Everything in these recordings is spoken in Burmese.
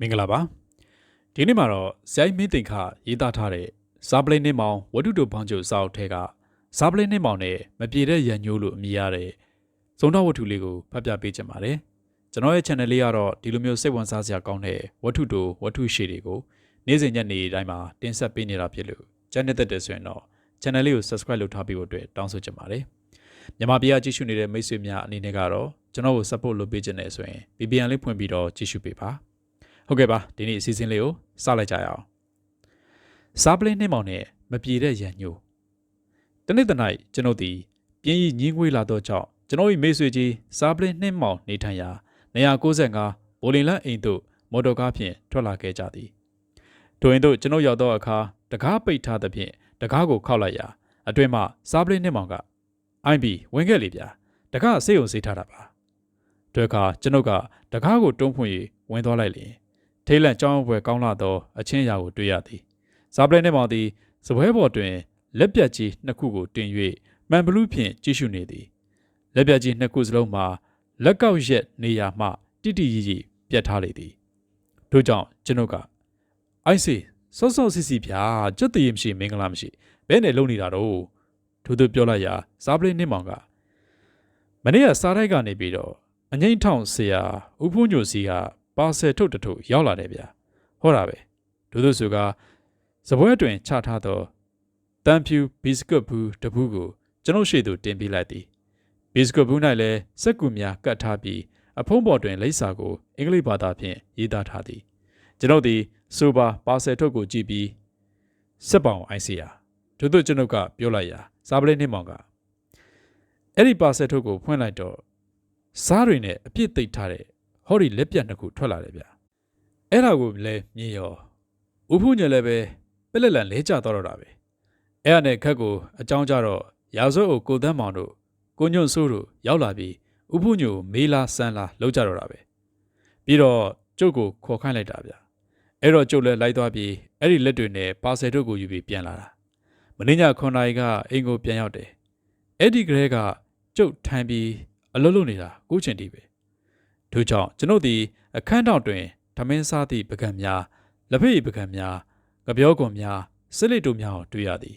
မင်္ဂလာပါဒီနေ့မှာတော့ဇိုင်းမင်းတင်ခရေးသားထားတဲ့ဇာပလိန်နှင်းမောင်ဝတ္ထုတို့ဘောင်းကျုပ်စာအုပ်ထဲကဇာပလိန်နှင်းမောင်နဲ့မပြေတဲ့ရန်ညိုးလို့အမည်ရတဲ့သုံးတော်ဝတ္ထုလေးကိုဖတ်ပြပေးချင်ပါတယ်ကျွန်တော်ရဲ့ channel လေးကတော့ဒီလိုမျိုးစိတ်ဝင်စားစရာကောင်းတဲ့ဝတ္ထုတို့ဝတ္ထုရှည်တွေကိုနေ့စဉ်ညနေတိုင်းမှာတင်ဆက်ပေးနေတာဖြစ်လို့ channel သက်တဲ့ဆိုရင်တော့ channel လေးကို subscribe လုပ်ထားပေးဖို့အတွက်တောင်းဆိုချင်ပါတယ်မြန်မာပြည်ကကြည့်ရှုနေတဲ့မိတ်ဆွေများအနေနဲ့ကတော့ကျွန်တော်ကို support လုပ်ပေးခြင်းနဲ့ဆိုရင် VPN လေးဖွင့်ပြီးတော့ကြည့်ရှုပေးပါ ဟုတ်ကဲ့ပါဒီနေ့အစီအစဉ်လေးကိုစလိုက်ကြရအောင်စားပလင်းနှင်းမောင်နဲ့မပြေတဲ့ရန်ညိုတနေ့တနိုင်ကျွန်ုပ်ဒီပြင်းကြီးညင်းငွေလာတော့ကြောင့်ကျွန်တော်၏မိတ်ဆွေကြီးစားပလင်းနှင်းမောင်နေထိုင်ရာ195ဘိုလင်လန်အိမ်သို့မော်တော်ကားဖြင့်ထွက်လာခဲ့ကြသည်ထိုရင်တို့ကျွန်ုပ်ရောက်သောအခါတကားပိတ်ထားသဖြင့်တကားကိုခောက်လိုက်ရာအတွင်မှစားပလင်းနှင်းမောင်ကအိုင်ဘီဝင်ခဲ့လေဗျာတကားစေးုံစေးထားတာပါတွေ့ခါကျွန်ုပ်ကတကားကိုတွန်းဖွင့်၍ဝင်သွားလိုက်လျင် ထိတ်လန့်ကြောင်းပွဲကောင်းလာသောအချင်းအရာကိုတွေ့ရသည်ဇာပလဲနှင့်မောင်သည်စပွဲပေါ်တွင်လက်ပြတ်ကြီးနှစ်ခုကိုတင်၍မှန်ဘလူးဖြင့်ကြည့်ရှုနေသည်လက်ပြတ်ကြီးနှစ်ခုစလုံးမှာလက်ကောက်ရက်နေရာမှတိတိရီရီပြတ်ထားလေသည်တို့ကြောင့်ကျွန်ုပ်ကအိုက်စီစောစောစီစီဗျာကြွတည်မရှိမင်္ဂလာမရှိဘဲနဲ့လုံနေတာတော့ထို့သူပြောလိုက်ရာဇာပလဲနှင့်မောင်ကမနေ့ကစားတိုက်ကနေပြီးတော့အငိမ့်ထောင်ဆရာဦးဖူးညိုစီက ပါဆယ်ထုတ်တထုတ်ရောက်လာတယ်ဗျာဟောတာပဲဒုသူစုကစပွဲတွင်ချထားသောတန်ဖြူဘီစကွတ်ဘူးတပူးကိုကျွန်ုပ်ရှေ့သို့တင်ပေးလိုက်သည်ဘီစကွတ်ဘူး၌လည်းစက်ကူများကတ်ထားပြီးအဖုံးပေါ်တွင်လိပ်စာကိုအင်္ဂလိပ်ဘာသာဖြင့်ရေးသားထားသည်ကျွန်ုပ်သည်ဆိုပါပါဆယ်ထုတ်ကိုကြည့်ပြီးစက်ပောင်အိုင်စီယာဒုသူကျွန်ုပ်ကပြောလိုက်ရာစားပလေးနှင်းမောင်ကအဲ့ဒီပါဆယ်ထုတ်ကိုဖွင့်လိုက်တော့စားတွေနဲ့အပြစ်သိပ်ထားတဲ့ ဟောဒီလက်ပြတ်နှစ်ခုထွက်လာတယ်ဗျအဲ့ဒါကိုလည်းမြင်ရောဦးဖူးညလည်းပဲပက်လက်လန်လဲကျတော့တော့တာပဲအဲ့ဒါနဲ့ခက်ကိုအကြောင်းကြတော့ရာဇဝတ်ကိုကိုတန်းမောင်တို့ကိုညွန့်ဆိုးတို့ရောက်လာပြီးဦးဖူးညိုမေးလာဆန်းလာလောက်ကြတော့တာပဲပြီးတော့ကျုပ်ကိုခေါ်ခိုင်းလိုက်တာဗျအဲ့တော့ကျုပ်လည်းလိုက်သွားပြီးအဲ့ဒီလက်တွေနဲ့ပါဆယ်တို့ကိုယူပြီးပြန်လာတာမင်းညခွန်နိုင်ကအိမ်ကိုပြန်ရောက်တယ်အဲ့ဒီကလေးကကျုပ်ထိုင်ပြီးအလုပ်လုပ်နေတာကိုချင်တီးပဲ ထို့ကြောင့်ကျွန်ုပ်သည်အခန်းတောင်တွင်ထမင်းစားသည့်ပကံများလက်ဖက်ရည်ပကံများငပြောကွန်များစစ်လိတို့များကိုတွေ့ရသည်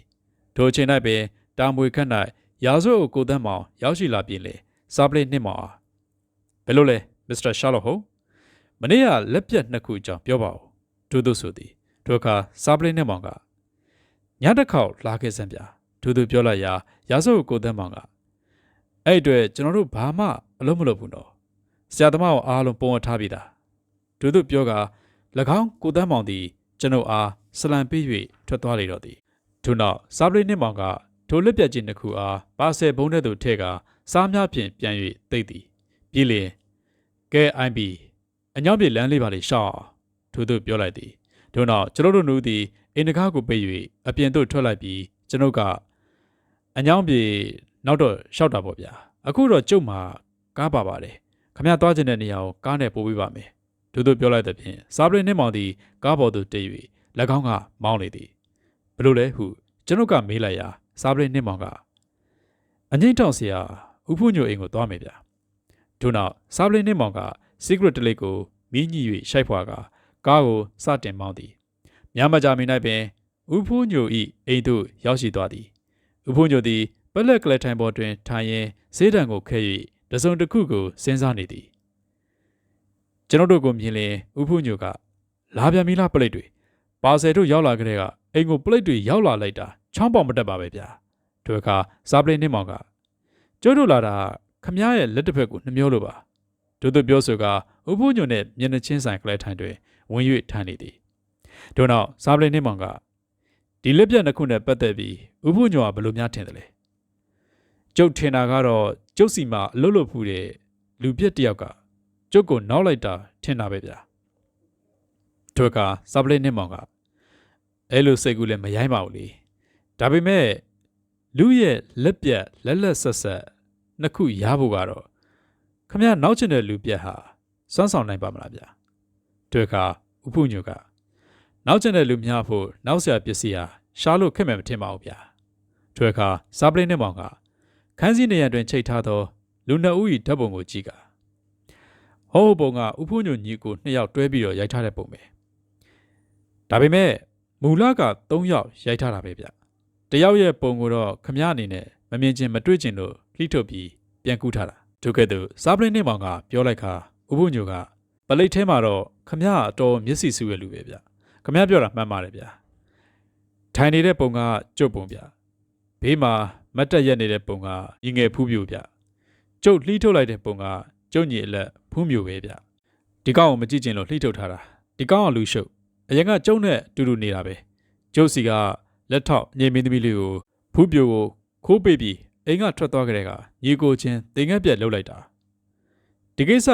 ထိုအချိန်၌ပင်တာမွေခန့်၌ရာဇဝတ်ကိုတန်းမောင်ရောက်ရှိလာပြင်လေစားပလိနှစ်မောင်အားဘယ်လိုလဲမစ္စတာရှာလော့ဟုတ်မနေ့ကလက်ပြတ်နှစ်ခုအကြောင်းပြောပါဦးထို့သို့ဆိုသည်ထိုအခါစားပလိနှစ်မောင်ကညတစ်ခေါက်လာခဲ့စမ်းပြထို့သူပြောလိုက်ရာရာဇဝတ်ကိုတန်းမောင်ကအဲ့အတွက်ကျွန်တော်တို့ဘာမှအလုပ်မလုပ်ဘူးနော် ဆရာသမားကိုအားလုံးပုံအပ်ထားပြီးသားဒုသူပြောက၎င်းကိုတန်းမောင်သည်ကျွန်ုပ်အားဆလံပေး၍ထွက်သွားလေတော့သည်ထို့နောက်စားပရိနှင့်မောင်ကထိုလက်ပြက်ချင်းတစ်ခုအားပါဆယ်ဘုံတဲ့သူထဲကစားများဖြင့်ပြန်၍သိမ့်သည်ပြည်လင်ကဲ IB အညောင်းပြေလမ်းလေးပါလေရှောက်ထို့သူပြောလိုက်သည်ထို့နောက်ကျွန်တော်တို့နူးသည်အိမ်တကားကိုပိတ်၍အပြင်သို့ထွက်လိုက်ပြီးကျွန်ုပ်ကအညောင်းပြေနောက်တော့ရှောက်တာပေါ့ဗျာအခုတော့ကျုပ်မှာကားပါပါတယ် ခမရသွားခြင်းတဲ့နေရာကိုကားနဲ့ပို့ပေးပါမယ်ဒုတို့ပြောလိုက်တဲ့ဖြင့်စာပရိနှင်းမောင်သည်ကားပေါ်သို့တက်၍၎င်းကမောင်းလေသည်ဘလို့လဲဟုကျွန်ုပ်ကမေးလိုက်ရာစာပရိနှင်းမောင်ကအငိမ့်ထောင်ဆရာဥဖုညိုအိမ်ကိုသွားမယ်ဗျာထို့နောက်စာပရိနှင်းမောင်က secret တလိပ်ကိုမီးညှိ၍ရှိုက်ဖွာကကားကိုစတင်မောင်းသည်ညမကြမီ၌ပင်ဥဖုညို၏အိမ်သို့ရောက်ရှိသွားသည်ဥဖုညိုသည်ပလက်ကလက်ထိုင်ပေါ်တွင်ထိုင်ရင်းဈေးတံကိုခဲ၍ တစုံတစ်ခုကိုစဉ်းစားနေသည်ကျွန်တော်တို့ကိုမြင်လင်ဥဖုညိုကလာပြန်ပြီလားပလိတ်တွေပါဆယ်တို့ရောက်လာကြတဲ့ကအိမ်ကိုပလိတ်တွေရောက်လာလိုက်တာချောင်းပေါင်မတက်ပါပဲဗျာတို့အခါစားပလိတ်နှင်းမောင်ကကျိုးတို့လာတာခမည်းရဲ့လက်တစ်ဖက်ကိုနှမျောလို့ပါတို့တို့ပြောဆိုကဥဖုညိုနဲ့မျက်နှာချင်းဆိုင်ကလေးထိုင်တွင်ဝင်၍ထိုင်နေသည်တို့နောက်စားပလိတ်နှင်းမောင်ကဒီလက်ပြတ်နှစ်ခုနဲ့ပတ်သက်ပြီးဥဖုညိုကဘယ်လိုများထင်တယ်လဲ ကျုပ်ထင်တာကတော့ကျုပ်စီမှာအလွတ်လွတ်ဖူးတဲ့လူပြက်တယောက်ကကျုပ်ကိုနောက်လိုက်တာထင်တာပဲဗျာတို့ကစပလေးနှစ်မောင်ကအဲ့လိုစိတ်ကူးလည်းမရိုင်းပါဘူးလေဒါပေမဲ့လူရဲ့လက်ပြက်လက်လက်ဆက်ဆက်နှစ်ခုရဖို့ကတော့ခမရနောက်ချင်တဲ့လူပြက်ဟာစွမ်းဆောင်နိုင်ပါမလားဗျာတို့ကဥပုညုကနောက်ချင်တဲ့လူများဖို့နောက်ဆရာပစ္စည်းဟာရှားလို့ခက်မယ်မထင်ပါဘူးဗျာတို့ကစပလေးနှစ်မောင်က ခန်းစည်းနေရတွင်ချိတ်ထားသောလူနှစ်ဦး၏ဓာတ်ပုံကိုကြည့်ကဟဟောပုံကဥဖုညိုညီကိုနှစ်ယောက်တွဲပြီးတော့ရိုက်ထားတဲ့ပုံပဲဒါပေမဲ့မူလက3ယောက်ရိုက်ထားတာပဲဗျတယောက်ရဲ့ပုံကိုတော့ခမရအနေနဲ့မမြင်ချင်းမတွေ့ချင်းလို့လှိထုတ်ပြီးပြန်ကူးထားတာထို့ကဲ့သို့စားပလင်းနေမောင်ကပြောလိုက်ခါဥဖုညိုကပလိတ်ထဲမှာတော့ခမရအတော်မျက်စိစူးရဲ့လူပဲဗျခမရပြောတာမှန်ပါတယ်ဗျထိုင်နေတဲ့ပုံကကျုပ်ပုံဗျဘေးမှာ မတ်တက်ရက်နေတဲ့ပုံကရင်ငယ်ဖူးပြူဗျကျုပ်လှိထုတ်လိုက်တဲ့ပုံကကျုပ်ညီအလက်ဖူးမျိုးပဲဗျဒီကောင်ကိုမကြည့်ချင်လို့လှိထုတ်ထားတာဒီကောင်ကလူရှုပ်အရင်ကကျုံနဲ့တူတူနေတာပဲကျုပ်စီကလက်ထောက်ညင်မင်းသမီးလေးကိုဖူးပြိုကိုခိုးပေးပြီးအိမ်ကထွက်သွားကြတဲ့ကညီကိုချင်းတင်ငက်ပြက်လှုပ်လိုက်တာဒီကိစ္စ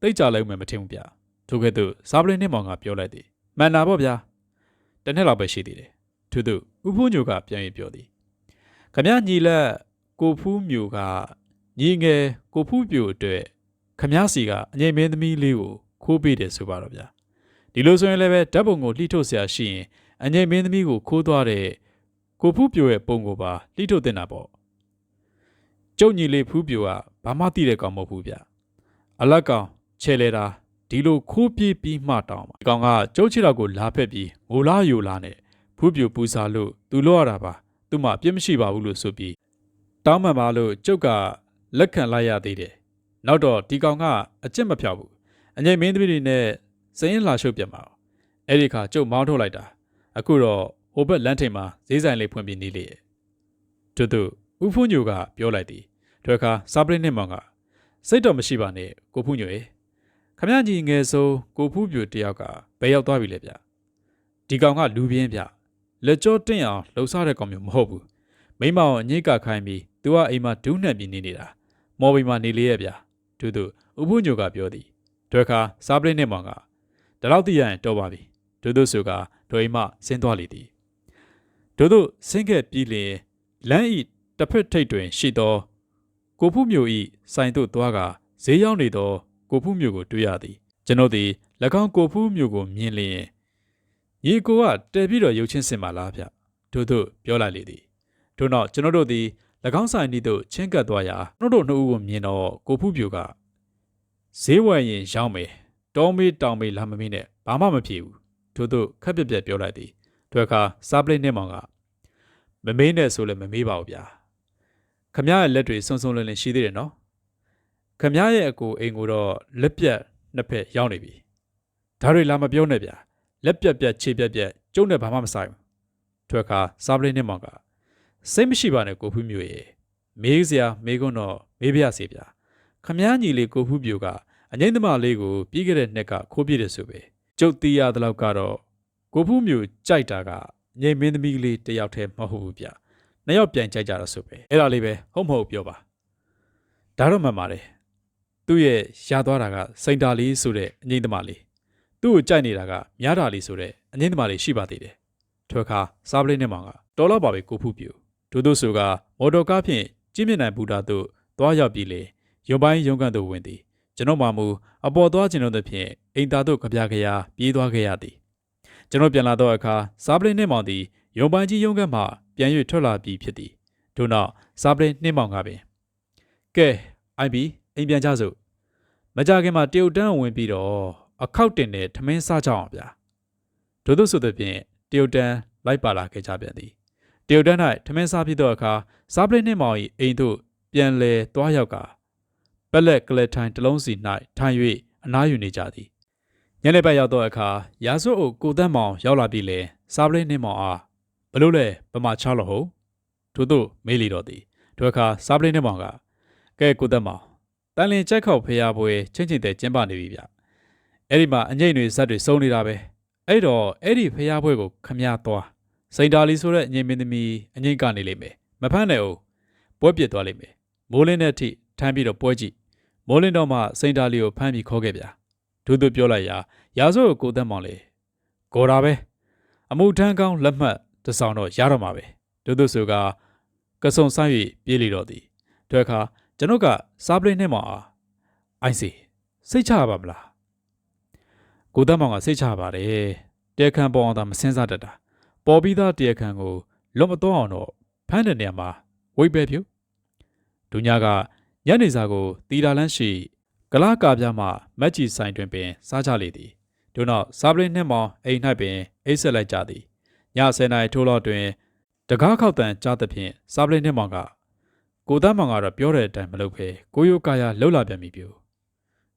တိတ်ကြလိုက်မှမထင်ဘူးဗျထို့ကဲ့သို့စားပလင်းနဲ့မောင်ကပြောလိုက်သည်မှန်တာပေါ့ဗျာတစ်နှစ်လောက်ပဲရှိသေးတယ်ထို့သို့ဥဖူးညိုကပြန်ရင်ပြောသည် ခမညီလက်ကိုဖူးမျိုးကညီငယ်ကိုဖူးပြိုအတွက်ခမစီကအငိမ့်မင်းသမီးလေးကိုခိုးပေးတယ်ဆိုပါတော့ဗျာဒီလိုဆိုရင်လည်းပဲဓာတ်ပုံကိုလှိထုတ်ဆရာရှိရင်အငိမ့်မင်းသမီးကိုခိုးသွားတဲ့ကိုဖူးပြိုရဲ့ပုံကိုပါလှိထုတ်တင်တာပေါ့ကျုပ်ညီလေးဖူးပြိုကဘာမှသိတဲ့ကောင်မဟုတ်ဘူးဗျအလက်ကောင်ချဲလဲတာဒီလိုခိုးပြေးပြီးမှတောင်းပါဒီကောင်ကကျုပ်ချစ်တော်ကိုလာဖက်ပြီးငိုလားယူလားနဲ့ဖူးပြိုပူစားလို့သူလို့ရတာပါ သူမှပြစ်မရှိပါဘူးလို့ဆိုပြီးတောင်းမှန်ပါလို့ကျုပ်ကလက်ခံလိုက်ရသေးတယ်နောက်တော့ဒီကောင်ကအကျင့်မဖြောက်ဘူးအငိမ့်မင်းသမီးတွေနဲ့စရင်လာရှုပ်ပြတ်မှာအဲ့ဒီခါကျုပ်မောင်းထုတ်လိုက်တာအခုတော့ဟိုဘက်လမ်းထိပ်မှာဈေးဆိုင်လေးဖွင့်ပြီးနေလေတူတူဥဖုညိုကပြောလိုက်သည်တွေ့ခါစာပရင်းနဲ့မောင်ကစိတ်တော့မရှိပါနဲ့ကိုဖုညိုရေခမကြီးငယ်ဆုံးကိုဖူးပြူတယောက်ကဘယ်ရောက်သွားပြီလဲဗျဒီကောင်ကလူပြင်းဗျ လက်ကြောတင့်အောင်လှုပ်ရှားတဲ့ကောင်မျိုးမဟုတ်ဘူးမိမအောင်အညိတ်ကခိုင်းပြီးသူကအိမ်မှာဒူးနှက်ပြီးနေနေတာမော်ဘီမှာနေလေရဲ့ဗျတူတူဥပုညိုကပြောသည်တွေ့ခါစားပလင်းနဲ့မောင်ကဒါတော့သိရရင်တော်ပါပြီဒုဒုဆိုကဒိုအိမ်မှဆင်းသွားလေသည်ဒုဒုဆင်းခဲ့ပြီးလျင်လမ်းဤတစ်ဖက်ထိပ်တွင်ရှိသောကိုဖုမျိုးဤဆိုင်သို့သွားကဈေးရောက်နေသောကိုဖုမျိုးကိုတွေ့ရသည်ကျွန်ုပ်သည်၎င်းကိုဖုမျိုးကိုမြင်လျင် ညီကိုကတဲပြီးတော့ရုပ်ချင်းစင်ပါလားဗျဒုဒုပြောလိုက်လေသည်ထို့နောက်ကျွန်တော်တို့သည်၎င်းဆိုင်ဤသို့ချင်းကပ်သွားရာကျွန်တော်တို့နှစ်ဦးကိုမြင်တော့ကိုဖုပြူကဈေးဝယ်ရင်ရောင်းမယ်တောမေးတောင်မေးလာမမင်းနဲ့ဘာမှမဖြစ်ဘူးထို့သို့ခက်ပြက်ပြက်ပြောလိုက်သည်တွေ့ခါစားပလိတ်နဲ့မောင်ကမမေးနဲ့ဆိုလည်းမမေးပါဘူးဗျာခမရရဲ့လက်တွေစွန်းစွန်းလင်းလင်းရှိသေးတယ်နော်ခမရရဲ့အကိုအိမ်ကိုတော့လက်ပြက်နှစ်ဖက်ရောက်နေပြီဒါတွေလာမပြောနဲ့ဗျာ လက်ပြက်ပြက်ခြေပြက်ပြက်ကျုံနဲ့ဘာမှမဆိုင်ဘူးထွက်ခါစားပလိတ်နဲ့မောင်ကစိတ်မရှိပါနဲ့ကိုဖူးမျိုးရေမေးစရာမေးခွန်းတော့မေးပြစေဗျာခမည်းညီလေးကိုဖူးပြူကအငိမ့်သမားလေးကိုပြီးခဲ့တဲ့နှစ်ကခိုးပြတယ်ဆိုပဲကျုပ်တီးရတဲ့လောက်ကတော့ကိုဖူးမျိုးကြိုက်တာကငိမ့်မင်းသမီးလေးတယောက်တည်းမဟုတ်ဘူးဗျာနှစ်ယောက်ပြန်ကြိုက်ကြတော့ဆိုပဲအဲ့ဒါလေးပဲဟုတ်မဟုတ်ပြောပါဒါတော့မှန်ပါတယ်သူ့ရဲ့ရသွားတာကစိန်တာလေးဆိုတဲ့အငိမ့်သမားလေး သူ့ကိုကြိုက်နေတာကများတာလေးဆိုတဲ့အငိမ့်သမားလေးရှိပါသေးတယ်ထွက်ခါစားပလေးနဲ့မောင်ကတော်တော့ပါပဲကိုဖူးပြူဒုဒုဆိုကမော်တော်ကားဖြင့်ကြီးမြင့်နိုင်ဘူတာသို့သွားရောက်ပြီးလေရုံပိုင်းရုံကန်သို့ဝင်သည်ကျွန်တော်မှမူအပေါ်သွားခြင်းတို့သဖြင့်အိမ်သားတို့ကြပြကြရာပြေးသွားခဲ့ရသည်ကျွန်တော်ပြန်လာတော့အခါစားပလင်းနှင်းမောင်သည်ရုံပိုင်းကြီးရုံကန်မှပြန်၍ထွက်လာပြီးဖြစ်သည်ထို့နောက်စားပလင်းနှင်းမောင်ကပင်ကဲအိုင်ဘီအိမ်ပြန်ကြစို့မကြခင်မှာတရုတ်တန်းဝင်ပြီးတော့ အခောက်တင်တဲ့ထမင်းစားကြအောင်ဗျာဒုဒုဆိုသဖြင့်တရုတ်တန်းလိုက်ပါလာခဲ့ကြပြန်သည်တရုတ်တန်း၌ထမင်းစားပြီးတော့အခါစားပလင်းနှင်းမောင်၏အိမ်သို့ပြန်လဲသွားရောက်ကပက်လက်ကလက်ထိုင်တစ်လုံးစီ၌ထိုင်၍အနားယူနေကြသည်ညနေဘက်ရောက်တော့အခါရာဇဝတ်အုပ်ကိုတန်းမောင်ရောက်လာပြီးလဲစားပလင်းနှင်းမောင်အားဘလို့လဲပမာချလို့ဟုတ်ထို့သို့မေးလီတော့သည်ထိုအခါစားပလင်းနှင်းမောင်ကကဲကိုတန်းမောင်တန်လင်ကြက်ခောက်ဖျားပွဲချင်းချင်းတဲ့ကျင်းပနေပြီဗျ အဲ့ဒီမှာအငိမ့်တွေဇက်တွေစုံနေတာပဲအဲ့တော့အဲ့ဒီဖျားပွဲကိုခမည်းသွားစိန်တာလီဆိုတဲ့အငိမ့်မင်းသမီးအငိမ့်ကနေလိမ့်မယ်မဖမ်းနဲ့ဦးပွဲပြစ်သွားလိမ့်မယ်မိုးလင်းတဲ့အထိထမ်းပြီးတော့ပွဲကြည့်မိုးလင်းတော့မှစိန်တာလီကိုဖမ်းပြီးခေါ်ခဲ့ဗျာဒုသူပြောလိုက်ရာရာဇို့ကိုကိုသက်မောင်လေဂေါ်တာပဲအမှုထမ်းကောင်းလက်မှတ်တစောင်းတော့ရတော့မှာပဲဒုသူဆိုကကဆုံဆိုင်၍ပြေးလေတော့သည်တွေ့ခါကျွန်ုပ်ကစားပလင်းနဲ့မောင်အားအိုင်စီစိတ်ချပါမလား ကိုသက်မောင်ကစိတ်ချပါတယ်တဲခံပေါ်အောင်သာမစင်းစားတတ်တာပေါ်ပြီးသားတရားခံကိုလွတ်မတော့အောင်တော့ဖမ်းတဲ့နေရာမှာဝိတ်ပဲဖြူဒုညာကညနေစာကိုတီတာလန်းရှိကလာကာပြမှမက်ကြီးဆိုင်တွင်ပင်စားကြလေသည်ထို့နောက်စားပလင်းနှင့်မောင်အိမ်၌ပင်အိတ်ဆက်လိုက်ကြသည်ည10နာရီထိုးလောက်တွင်တကားခောက်တန်ကြားသဖြင့်စားပလင်းနှင့်မောင်ကကိုသားမောင်ကတော့ပြောတဲ့အတိုင်းမလုပ်ဘဲကိုယိုကာယာလှုပ်လာပြန်ပြီပြူ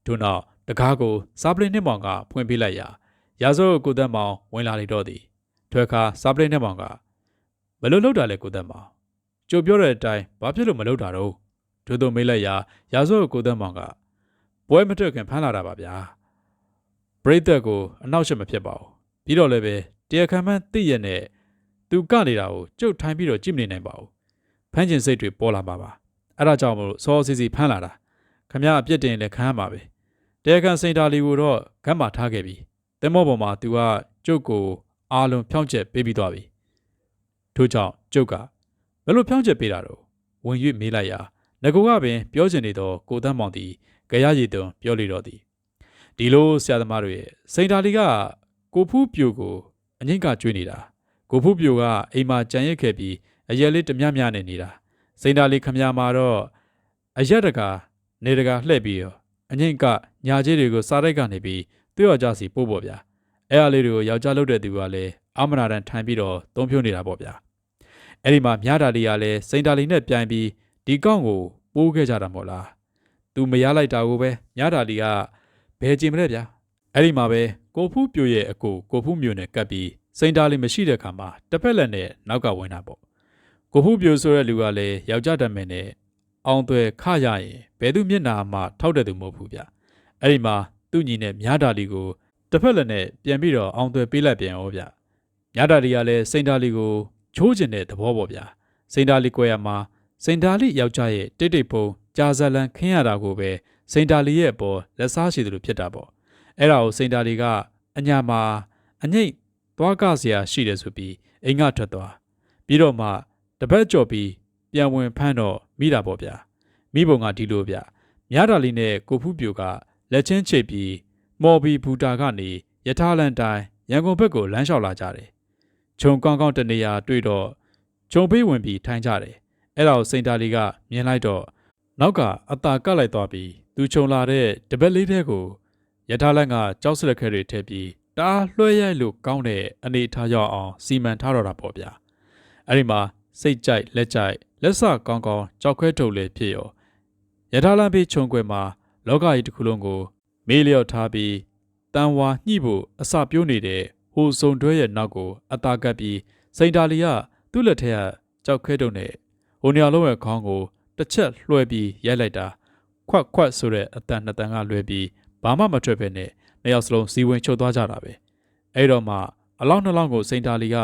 ထို့နောက် တကားကိုစားပလင်းနှင့်မောင်ကဖွင့်ပေးလိုက်ရာရာဇို့ကိုသားမောင်ဝင်လာလေတော့သည်ထွဲခါစားပလင်းနှင့်မောင်ကဘယ်လိုလုပ်တာလဲကိုသားမောင်ကြိုပြောတဲ့အတိုင်းဘာဖြစ်လို့မလုပ်တာတော့ထို့သောမေးလိုက်ရာရာဇို့ကိုသားမောင်ကပွဲမထွက်ခင်ဖမ်းလာတာပါဗျာပရိသတ်ကိုအနောက်ရှက်မဖြစ်ပါဘူးပြီးတော့လည်းပဲတရားခံမှန်းသိရနဲ့သူကနေတာကိုကြုတ်ထိုင်းပြီးတော့ကြည့်မနေနိုင်ပါဘူးဖမ်းကျင်စိတ်တွေပေါ်လာပါပါအဲ့ဒါကြောင့်မလို့စောစီစီဖမ်းလာတာခမရအပြစ်တင်လည်းခံရမှာပဲ တရားခံစိန်တာလီကိုတော့ဂတ်မှာထားခဲ့ပြီတင်မောပေါ်မှာသူကကျုပ်ကိုအားလုံးဖြောင်းချက်ပေးပြီးသွားပြီထို့ကြောင့်ကျုပ်ကဘယ်လိုဖြောင်းချက်ပေးတာတော့ဝင်၍မေးလိုက်ရာငကူကပင်ပြောချင်နေသောကိုတန်းမောင်သည်ကြရရည်သွန်ပြောလေတော့သည်ဒီလိုဆရာသမားတို့ရဲ့စိန်တာလီကကိုဖူးပြိုကိုအငိမ့်ကကျွေးနေတာကိုဖူးပြိုကအိမ်မှာကြံရက်ခဲ့ပြီးအရက်လေးတမျှမျှနဲ့နေတာစိန်တာလီခမရမှာတော့အရက်တကာနေတကာလှည့်ပြီးရော အငိမ့်ကညာကြီးတွေကိုစားတိုက်ကနေပြီးသူ့ယောက်ျားစီပို့ပေါ့ဗျာအဲ့အလေးတွေကိုယောက်ျားလုပ်တဲ့သူကလည်းအမနာတန်ထိုင်ပြီးတော့သုံးဖြိုးနေတာပေါ့ဗျာအဲ့ဒီမှာမြားတာလီကလည်းစိန်တာလီနဲ့ပြိုင်ပြီးဒီကောင့်ကိုပိုးခဲ့ကြတာမို့လားသူမရလိုက်တာကိုပဲမြားတာလီကဘယ်ကြင်မလဲဗျာအဲ့ဒီမှာပဲကိုဖူးပြိုရဲ့အကိုကိုဖူးမျိုးနဲ့ကပ်ပြီးစိန်တာလီမရှိတဲ့ခါမှာတစ်ဖက်လက်နဲ့နောက်ကဝင်တာပေါ့ကိုဖူးပြိုဆိုတဲ့လူကလည်းယောက်ျားတမယ်နဲ့ အောင်သွဲခရရင်ဘယ်သူမျက်နာမှထောက်တဲ့သူမဟုတ်ဘူးဗျအဲ့ဒီမှာသူ့ညီနဲ့မြားတာလီကိုတစ်ဖက်လက်နဲ့ပြန်ပြီးတော့အောင်သွဲပေးလိုက်ပြန်ရောဗျမြားတာလီကလည်းစိန်တာလီကိုချိုးကျင်တဲ့သဘောပေါ့ဗျစိန်တာလီကွဲရမှာစိန်တာလီယောက်ျားရဲ့တိတ်တိတ်ပုံကြာဇလန်ခင်းရတာကိုပဲစိန်တာလီရဲ့အပေါ်လက်စားရှိတယ်လို့ဖြစ်တာပေါ့အဲ့ဒါကိုစိန်တာလီကအညာမှာအငိတ်သွားကစရာရှိတယ်ဆိုပြီးအိမ်ကထွက်သွားပြီးတော့မှတပတ်ကြော်ပြီး ပြန်ဝင်ဖမ်းတော့မိတာပေါ့ဗျာမိဘုံကဒီလိုဗျမြားတာလီနဲ့ကိုဖူးပြိုကလက်ချင်းချိတ်ပြီးမော်ဘီဘူတာကနေယထာလန်တိုင်းရန်ကုန်ဘက်ကိုလမ်းလျှောက်လာကြတယ်ခြုံကောင်းကောင်းတနေရာတွေ့တော့ခြုံပေးဝင်ပြီးထိုင်ကြတယ်အဲ့ဒါကိုစိန်တာလီကမြင်လိုက်တော့နောက်ကအตาကတ်လိုက်သွားပြီးသူခြုံလာတဲ့တပတ်လေးတဲ့ကိုယထာလန်ကကြောက်စလက်ခဲတွေထည့်ပြီးတားလွှဲရိုက်လို့ကောင်းတဲ့အနေထားရောက်အောင်စီမံထားတော့တာပေါ့ဗျာအဲ့ဒီမှာ စိတ်ကြိုက်လက်ကြိုက်လက်ဆကောင်းကောင်းကြောက်ခွဲထုတ်လေဖြစ်ရောယထာလန်ပေးခြုံခွဲမှာလောကကြီးတစ်ခုလုံးကို မေးလျော့ထားပြီးတန်ဝါညှိဖို့အစပြိုးနေတဲ့ဟိုစုံတွဲရဲ့နောက်ကိုအตาကပ်ပြီးစိန်တာလီကသူ့လက်ထက်ကကြောက်ခဲတုံနဲ့ဟိုနေရာလုံးရဲ့ခေါင်းကိုတစ်ချက်လွှဲပြီးရိုက်လိုက်တာခွတ်ခွတ်ဆိုတဲ့အတန်နှစ်တန်ကလွှဲပြီးဘာမှမထွက်ပဲနဲ့နှစ်ယောက်စလုံးစီဝင်ချုပ်သွားကြတာပဲအဲ့တော့မှအလောင်းနှလောင်းကိုစိန်တာလီက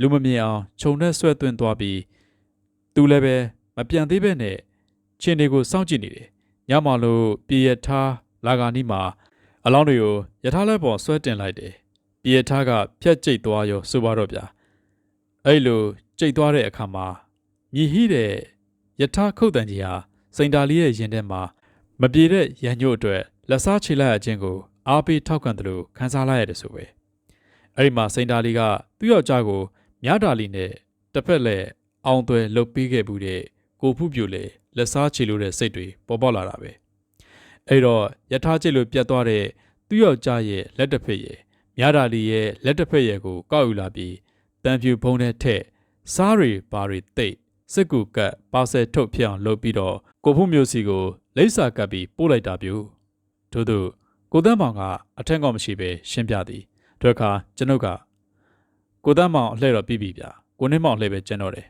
လူမမြင်အောင်ခြုံနဲ့ဆွဲသွင်းသွားပြီးသူလည်းပဲမပြန်သေးပဲနဲ့ချင်းတွေကိုစောင့်ကြည့်နေတယ်ညမလို့ပြေရထားလာဂာနီမှာအလောင်းတွေကိုယထာလက်ပေါ်ဆွဲတင်လိုက်တယ်ပြေရထားကဖြက်ကျိတ်သွားရောဆိုပါတော့ဗျာအဲ့လိုကျိတ်သွားတဲ့အခါမှာမြည်ဟိတဲ့ယထာခုတ်တန်ကြီးဟာစိန်တာလီရဲ့ရင်ထဲမှာမပြေတဲ့ရန်ညို့အတွက်လက်စားချေလိုက်ရခြင်းကိုအားပေးထောက်ခံတယ်လို့ခန်းစားလိုက်ရတယ်ဆိုပဲအဲ့ဒီမှာစိန်တာလီကသူ့ယောက်ျားကို မြားတာလီနဲ့တစ်ဖက်လက်အောင်သွဲလှုပ်ပေးခဲ့ဘူးတဲ့ကိုဖူးပြိုလေလက်စားချေလို့တဲ့စိတ်တွေပေါ်ပေါက်လာတာပဲအဲ့တော့ယထာချေလို့ပြတ်သွားတဲ့သူ့ယောက်ျားရဲ့လက်တစ်ဖက်ရဲ့မြားတာလီရဲ့လက်တစ်ဖက်ရဲ့ကိုကောက်ယူလာပြီးတန်ဖြူဖုံးတဲ့ထက်စားရီဘာရီတိတ်စစ်ကူကတ်ပါဆယ်ထုတ်ဖြစ်အောင်လုပ်ပြီးတော့ကိုဖူးမျိုးစီကိုလိမ့်စာကပ်ပြီးပို့လိုက်တာပြူထို့သူကိုတန်းမောင်ကအထက်ကောမရှိပဲရှင်းပြသည်တို့အခါကျွန်ုပ်က ကိုတန်းမောင်အလှဲ့တော့ပြီးပြီဗျာကိုနှင်းမောင်လှဲ့ပဲကျန်တော့တယ်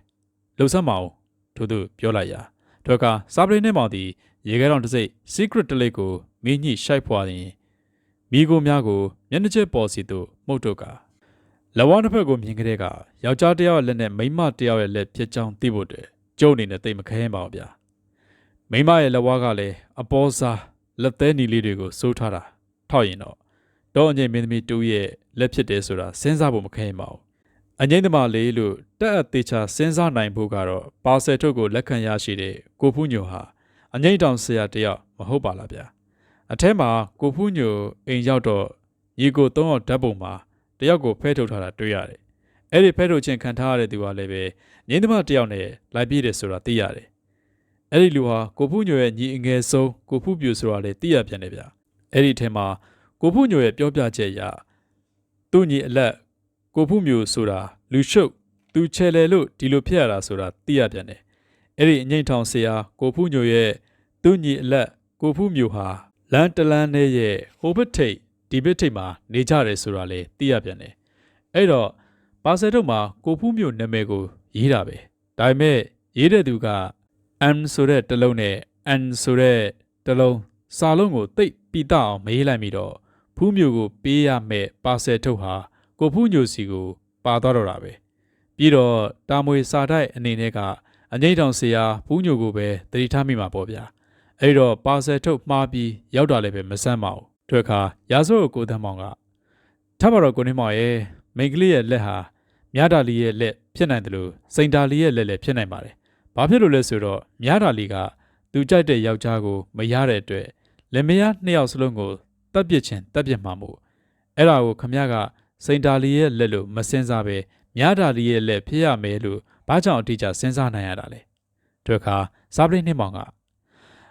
လှုပ်ဆက်မအောင်ထို့သူပြောလိုက်ရာတို့အခါစားပရိနှင်းမောင်သည်ရေခဲတော်တစ်စိတ် secret တလေးကိုမင်းညှိရှိုက်ဖွာရင်မိကိုများကိုမျက်နှာချက်ပေါ်စီသို့မှုတ်တော့ကလဝါတစ်ဖက်ကိုမြင်ကြတဲ့ကယောက်ျားတစ်ယောက်ရဲ့လက်နဲ့မိန်းမတစ်ယောက်ရဲ့လက်ဖြစ်ကြောင်းသိဖို့တည်းကျုပ်အနေနဲ့သိမခဲရင်ပါဗျာမိန်းမရဲ့လက်ဝါးကလည်းအပေါ်စားလက်သေးနီလေးတွေကိုစိုးထားတာထောက်ရင်တော့တော့အငိမ့်မင်းသမီးတူရဲ့ လက်ဖြစ်တယ်ဆိုတာစဉ်းစားဖို့မခဲရင်ပါဘူးအငိမ့်သမားလေးလို့တက်အသေးချာစဉ်းစားနိုင်ဖို့ကတော့ပါဆယ်ထုတ်ကိုလက်ခံရရှိတဲ့ကိုဖူးညိုဟာအငိမ့်တောင်ဆရာတယောက်မဟုတ်ပါလားဗျာအထဲမှာကိုဖူးညိုအိမ်ရောက်တော့ညီကိုသုံးယောက်ဓာတ်ပုံမှာတယောက်ကိုဖဲထုတ်ထားတာတွေ့ရတယ်အဲ့ဒီဖဲထုတ်ခြင်းခံထားရတဲ့သူကလည်းပဲငိမ့်သမားတယောက်နဲ့လိုက်ပြည့်တယ်ဆိုတာသိရတယ်အဲ့ဒီလူဟာကိုဖူးညိုရဲ့ညီအငယ်ဆုံးကိုဖူးပြူဆိုတာလေသိရပြန်တယ်ဗျအဲ့ဒီထဲမှာကိုဖူးညိုရဲ့ပြောပြချက်အရ သူ့ညီအလက်ကိုဖူးမျိုးဆိုတာလူရှုပ်သူချဲလေလို့ဒီလိုဖြစ်ရတာဆိုတာသိရပြန်တယ်အဲ့ဒီအငိမ့်ထောင်ဆရာကိုဖူးညိုရဲ့သူ့ညီအလက်ကိုဖူးမျိုးဟာလန်တလန်နဲ့ရဲ့ဟိုဘစ်ထိတ်ဒီဘစ်ထိတ်မှာနေကြတယ်ဆိုတာလေသိရပြန်တယ်အဲ့တော့ပါဆယ်ထုတ်မှာကိုဖူးမျိုးနာမည်ကိုရေးတာပဲဒါပေမဲ့ရေးတဲ့သူက M ဆိုတဲ့တစ်လုံးနဲ့ N ဆိုတဲ့တစ်လုံးစာလုံးကိုတိတ်ပိတအောင်မေးလိုက်ပြီးတော့ ဖူးမျိုးကိုပေးရမယ်ပါဆယ်ထုတ်ဟာကိုဖူးညိုစီကိုပါသွားတော့တာပဲပြီးတော့တာမွေစာတိုက်အနေနဲ့ကအငိမ့်တောင်ဆရာဖူးညိုကိုပဲတတိထားမိမှာပေါ့ဗျာအဲ့တော့ပါဆယ်ထုတ်မှားပြီးရောက်တာလည်းပဲမဆန်းပါဘူးတွေ့ခါရာဇဝတ်ကိုတန်းမောင်ကထပ်ပါတော့ကိုနေမောင်ရဲ့မိန်းကလေးရဲ့လက်ဟာမြတာလီရဲ့လက်ဖြစ်နိုင်တယ်လို့စိန်တာလီရဲ့လက်လည်းဖြစ်နိုင်ပါတယ်။ဘာဖြစ်လို့လဲဆိုတော့မြားတာလီကသူကြိုက်တဲ့ယောက်ျားကိုမရတဲ့အတွက်လင်မယားနှစ်ယောက်စလုံးကို တတ်ပစ်ခြင်းတတ်ပစ်မှာမို့အဲ့ဒါကိုခမရကစိန်တာလီရဲ့လက်လို့မစင်စားပဲမြားတာလီရဲ့လက်ဖြစ်ရမယ်လို့ဘာကြောင့်အတိအကျစဉ်းစားနိုင်ရတာလဲ။တို့ခါစားပလိနှင်းမောင်က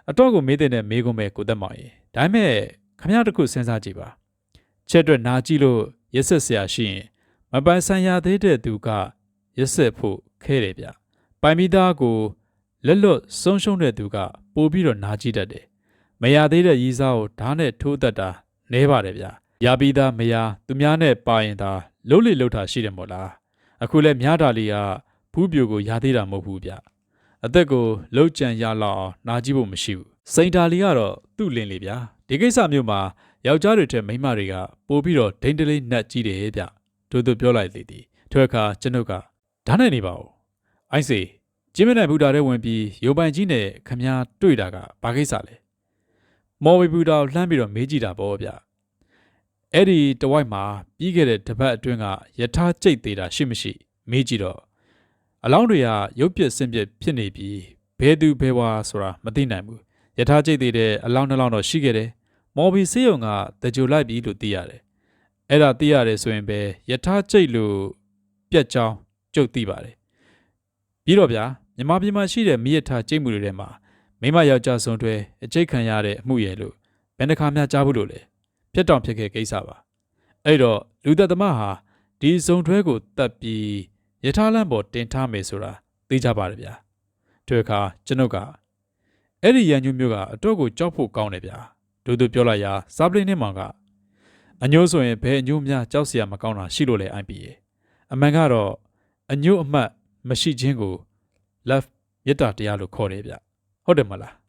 အတော့ကိုမေးတဲ့မေးခွန်းပဲကိုသက်မောင်ရေဒါပေမဲ့ခမရတခုစဉ်းစားကြည့်ပါချက်အတွက်နာကြည့်လို့ရစ်ဆက်ဆရာရှိရင်မပိုင်ဆိုင်ရသေးတဲ့သူကရစ်ဆက်ဖို့ခဲတယ်ဗျ။ပိုင်မိသားကိုလက်လွတ်ဆုံးရှုံးတဲ့သူကပို့ပြီးတော့နာကြည့်တတ်တယ်။ မရသေးတဲ့ရီးစားကိုဓာတ်နဲ့ထိုးတတ်တာနဲပါတယ်ဗျာ။ရပြီးသားမရသူများနဲ့ပါရင်သာလှုပ်လေလှုပ်တာရှိတယ်မို့လား။အခုလဲမြားတာလီကဘူးပြိုကိုရသေးတာမဟုတ်ဘူးဗျ။အသက်ကိုလှုပ်ကြံရလောက်အောင်နာကြည့်ဖို့မရှိဘူး။စိန်တာလီကတော့သူ့လင်းလေဗျာ။ဒီကိစ္စမျိုးမှာယောက်ျားတွေထက်မိန်းမတွေကပို့ပြီးတော့ဒိန်တလေးနှက်ကြီးတယ်ဗျ။တို့တို့ပြောလိုက်လေသည်။ထွဲခါကျွန်ုပ်ကဓာတ်နဲ့နေပါဦး။အိုက်စီကျင်းမနိုင်ဘူတာထဲဝင်ပြီးရုပ်ပိုင်ကြီးနဲ့ခမည်းတွေ့တာကဘာကိစ္စလဲ မော်ဝီဘူတာကိုလှမ်းပြီးတော့မေးကြည့်တာပေါ့ဗျအဲ့ဒီတဝိုက်မှာပြီးခဲ့တဲ့တပတ်အတွင်းကယထာကျိတ်သေးတာရှိမရှိ မေးကြည့်တော့အလောင်းတွေကရုပ်ပြက်ဆင်းပြက်ဖြစ်နေပြီးဘဲသူဘဲဝါဆိုတာမသိနိုင်ဘူးယထာကျိတ်သေးတဲ့အလောင်းနှလောင်းတော့ရှိခဲ့တယ်မော်ဘီစေးရုံကတကြိုလိုက်ပြီလို့သိရတယ်အဲ့ဒါသိရတယ်ဆိုရင်ပဲယထာကျိတ်လို့ပြက်ကြောင်းကျုပ်သိပါတယ်ပြီးတော့ဗျာမြန်မာပြည်မှာရှိတဲ့မိရထားကျိတ်မှုတွေထဲမှာ မိမယောက်ျားဆုံးတွဲအကျိတ်ခံရတဲ့အမှုရဲ့လို့ဘယ်နှခါမှကြားဘူးလို့လဲဖြစ်တောင်ဖြစ်ခဲ့ကိစ္စပါအဲ့တော့လူသက်သမားဟာဒီစုံတွဲကိုတတ်ပြီးယထာလန့်ပေါ်တင်ထားမယ်ဆိုတာသိကြပါတယ်ဗျာတွေ့အခါကျွန်ုပ်ကအဲ့ဒီရန်ညူမျိုးကအတော့ကိုကြောက်ဖို့ကောင်းတယ်ဗျာဒူဒူပြောလိုက်ရာစားပလင်းနဲ့မောင်ကအညိုးဆိုရင်ဘယ်အညိုးများကြောက်စရာမကောင်းတာရှိလို့လဲအိုင်ပီရဲ့အမှန်ကတော့အညိုးအမှတ်မရှိခြင်းကို love မေတ္တာတရားလို့ခေါ်တယ်ဗျ ဟုတ်တယ်မလား